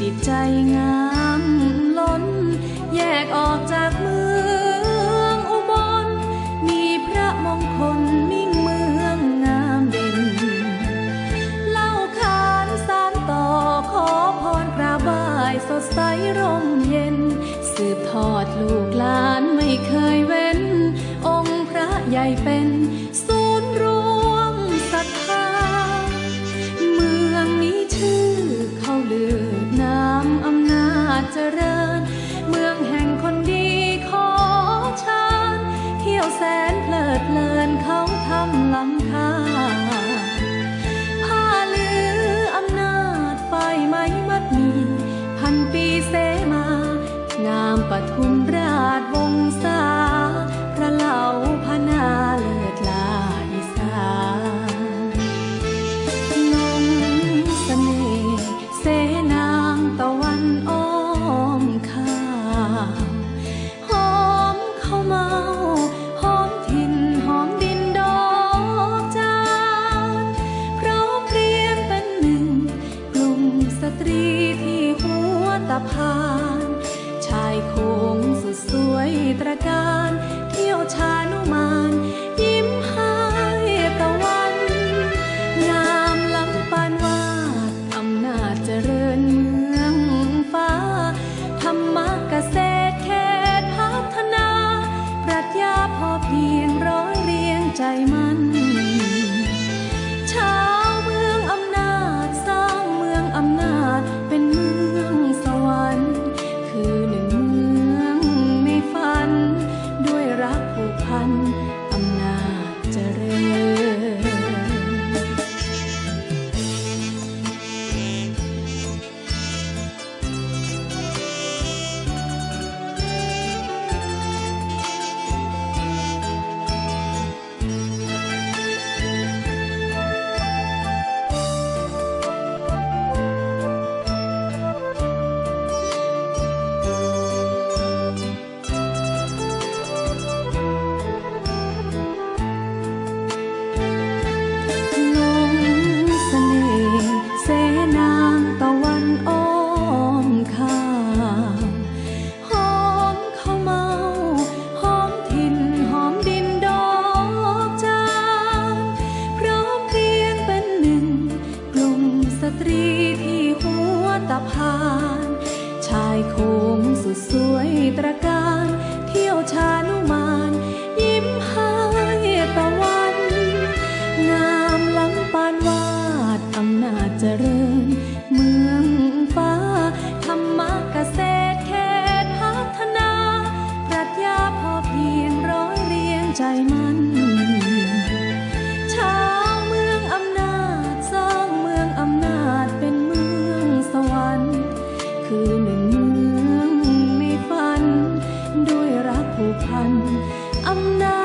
จิตใจงามล้น แยกออกจากเมืองอุบล มีพระมงคลมิ่งเมืองงามเด่น เล่าขานสานต่อขอพรกระบายสดใสร่มเย็น สืบทอดลูกหลานไม่เคยเว้น องค์พระใหญ่เป็น แสนเพลิดเพลินเขาทำลำคา ตรีที่หัวตะพาน ชายโคงสุดสวยตระการ เที่ยวชานุมาน ยิ้มให้ตะวัน งามล้ำปานวาดอำนาจเจริญเมือง I'm not